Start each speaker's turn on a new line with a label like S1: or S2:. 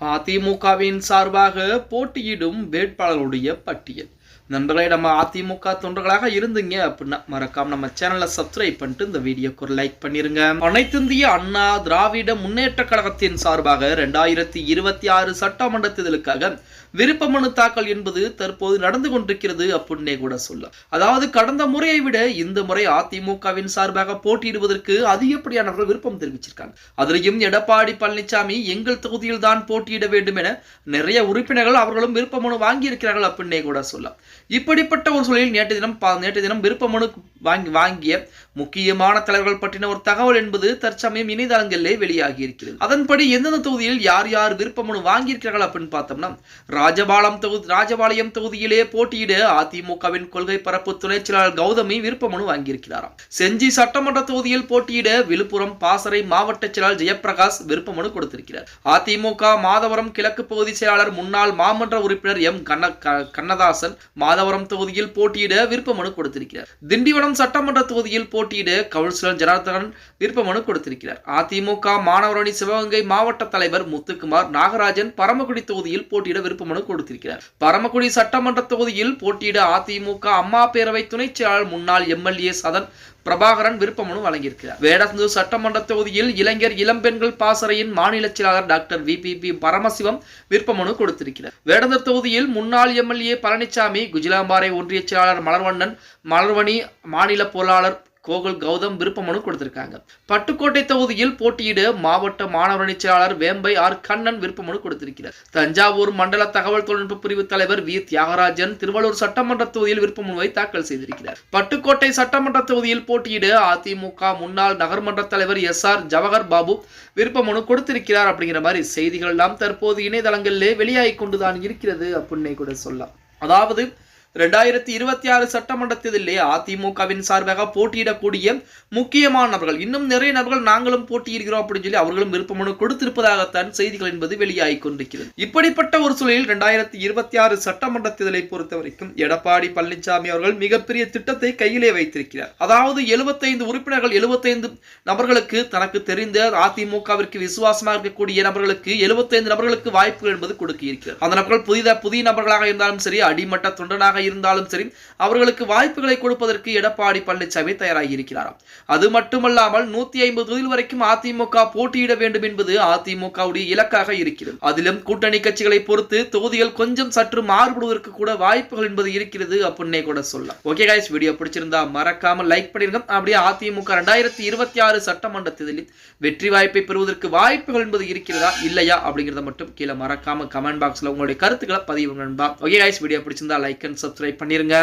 S1: அதிமுகவின் சார்பாக போட்டியிடும் வேட்பாளர்களுடைய பட்டியல். நண்பர்களே நம்ம அதிமுக தொண்டர்களாக இருந்தீங்க அப்படின்னா மறக்காம நம்ம சேனலை சப்ஸ்கிரைப் பண்ணிட்டு இந்த வீடியோக்கு ஒரு லைக் பண்ணிருங்க. அனைத்திந்திய அண்ணா திராவிட முன்னேற்ற கழகத்தின் சார்பாக ரெண்டாயிரத்தி இருபத்தி ஆறு சட்டமன்ற தேர்தலுக்காக விருப்ப மனு தாக்கல் என்பது தற்போது நடந்து கொண்டிருக்கிறது அப்படின்னே கூட சொல்ல அதாவது கடந்த முறையை விட இந்த முறை அதிமுகவின் சார்பாக போட்டியிடுவதற்கு அதிகப்படியானவர்கள் விருப்பம் தெரிவிச்சிருக்காங்க. அதிலையும் எடப்பாடி பழனிசாமி எங்கள் தொகுதியில் தான் போட்டியிட வேண்டும் என நிறைய உறுப்பினர்கள் அவர்களும் விருப்ப மனு வாங்கியிருக்கிறார்கள் அப்படின்னே கூட சொல்லலாம். இப்படிப்பட்ட ஒரு சூழலில் நேற்று தினம் பா- நேற்று தினம் விருப்ப மனு வாங்கி வாங்கிய முக்கியமான தலைவர்கள் பற்றின ஒரு தகவல் என்பது தற்சமயம் இணையதளங்களிலே வெளியாகி இருக்கிறது. அதன்படி எந்தெந்த தொகுதியில் யார் யார் விருப்ப மனு வாங்கியிருக்கிறார்கள் அப்படின்னு பார்த்தோம்னா ராஜபாலம் தொகுதி ராஜபாளையம் தொகுதியிலே போட்டியிட அதிமுகவின் கொள்கை பரப்பு துணைச் செயலாளர் கௌதமி விருப்ப மனு வாங்கியிருக்கிறாராம். செஞ்சி சட்டமன்ற தொகுதியில் போட்டியிட விழுப்புரம் பாசறை மாவட்ட செயலாளர் ஜெயபிரகாஷ் விருப்ப மனு கொடுத்திருக்கிறார். அதிமுக மாதவரம் கிழக்கு பகுதி செயலாளர் முன்னாள் மாமன்ற உறுப்பினர் எம் கண்ண கண்ணதாசன் மாதவரம் தொகுதியில் போட்டியிட விருப்ப மனு கொடுத்திருக்கிறார். திண்டிவனம் சட்டமன்ற தொகுதியில் போட்டியிட கவுன்சிலர் ஜனார்தன் விருப்ப மனு கொடுத்திருக்கிறார். அதிமுக மாணவரணி சிவகங்கை மாவட்ட தலைவர் முத்துக்குமார் நாகராஜன் பரமக்குடி தொகுதியில் போட்டியிட விருப்ப வேட்புமனு கொடுத்திருக்கிறார். பரமக்குடி சட்டமன்ற தொகுதியில் போட்டியிட அதிமுக அம்மா பேரவை துணைச் செயலாளர் முன்னாள் எம்எல்ஏ சதன் பிரபாகரன் விருப்பமனு வழங்கியிருக்கிறார். வேடந்தூர் சட்டமன்ற தொகுதியில் இளைஞர் இளம்பெண்கள் பாசறையின் மாநில செயலாளர் doctor V P P Paramasivam விருப்பமனு கொடுத்திருக்கிறார். வேடந்தூர் தொகுதியில் முன்னாள் எம்எல்ஏ பழனிசாமி குஜிலாம்பாறை ஒன்றிய செயலாளர் மலர்வண்ணன் மலர்வணி மாநில பொருளாளர் கோகுல் கௌதம் விருப்ப மனு கொடுத்திருக்காங்க. பட்டுக்கோட்டை தொகுதியில் போட்டியிட மாவட்ட மாணவரணி செயலாளர் வேம்பை ஆர் கண்ணன் விருப்ப மனு கொடுத்திருக்கிறார். தஞ்சாவூர் மண்டல தகவல் தொழில்நுட்ப பிரிவு தலைவர் வி தியாகராஜன் திருவள்ளூர் சட்டமன்ற தொகுதியில் விருப்ப மனுவை தாக்கல் செய்திருக்கிறார். பட்டுக்கோட்டை சட்டமன்ற தொகுதியில் போட்டியிட அதிமுக முன்னாள் நகர்மன்ற தலைவர் எஸ் ஆர் ஜவஹர் பாபு விருப்ப மனு கொடுத்திருக்கிறார் அப்படிங்கிற மாதிரி செய்திகள் எல்லாம் தற்போது இணையதளங்களிலே வெளியாகி கொண்டுதான் இருக்கிறது அப்படின்னே கூட சொல்லலாம். அதாவது ரெண்டாயிரத்தி இருபத்தி ஆறு சட்டமன்ற தேர்தலிலே அதிமுகவின் சார்பாக போட்டியிடக்கூடிய முக்கியமான நபர்கள் இன்னும் நிறைய நபர்கள் நாங்களும் போட்டியிடுகிறோம் அப்படின்னு சொல்லி அவர்களும் விருப்ப மனு கொடுத்திருப்பதாகத்தான் செய்திகள் என்பது வெளியாகி கொண்டிருக்கிறது. இப்படிப்பட்ட ஒரு சூழலில் ரெண்டாயிரத்தி இருபத்தி ஆறு சட்டமன்ற தேர்தலை பொறுத்த வரைக்கும் எடப்பாடி பழனிசாமி அவர்கள் மிகப்பெரிய திட்டத்தை கையிலே வைத்திருக்கிறார். அதாவது 75 உறுப்பினர்கள் 75 நபர்களுக்கு தனக்கு தெரிந்த அதிமுகவிற்கு விசுவாசமாக இருக்கக்கூடிய நபர்களுக்கு 75 நபர்களுக்கு வாய்ப்புகள் என்பது கொடுக்க இருக்கிறார் அந்த நபர்கள் புதித புதிய நபர்களாக இருந்தாலும் சரி அடிமட்ட தொண்டனாக இருந்தாலும் சரி அவர்களுக்கு வாய்ப்புகளை கொடுப்பதற்கு எடப்பாடி பழனிசாமி தயாராகி இருக்கிறாராம் அது மட்டுமல்லாமல் நூத்தி ஐம்பது தொகுதியில் வரைக்கும் அதிமுக போட்டியிட வேண்டும் என்பது அதிமுகவுடைய இலக்காக இருக்கிறது. அதிலும் கூட்டணி கட்சிகளை பொறுத்து தொகுதிகள் கொஞ்சம் சற்று மாறுபடுவதற்கு கூட வாய்ப்புகள் என்பது இருக்கிறது அப்படின்னே கூட சொல்லலாம். ஓகே கைஸ் வீடியோ பிடிச்சிருந்தா மறக்காம லைக் பண்ணிருங்க. அப்படியே அதிமுக ரெண்டாயிரத்தி இருபத்தி ஆறு சட்டமன்ற தேர்தலில் வெற்றி வாய்ப்பை பெறுவதற்கு வாய்ப்புகள் என்பது இருக்கிறதா இல்லையா அப்படிங்கிறத மட்டும் கீழே மறக்காம கமெண்ட் பாக்ஸ்ல உங்களுடைய கருத்துக்களை பதிவு நண்பா. ஓகே கைஸ் வீடியோ பிடிச்சிருந்தா லைக் அண்ட் சப்ஸ்கிரைப் பண்ணிருங்க.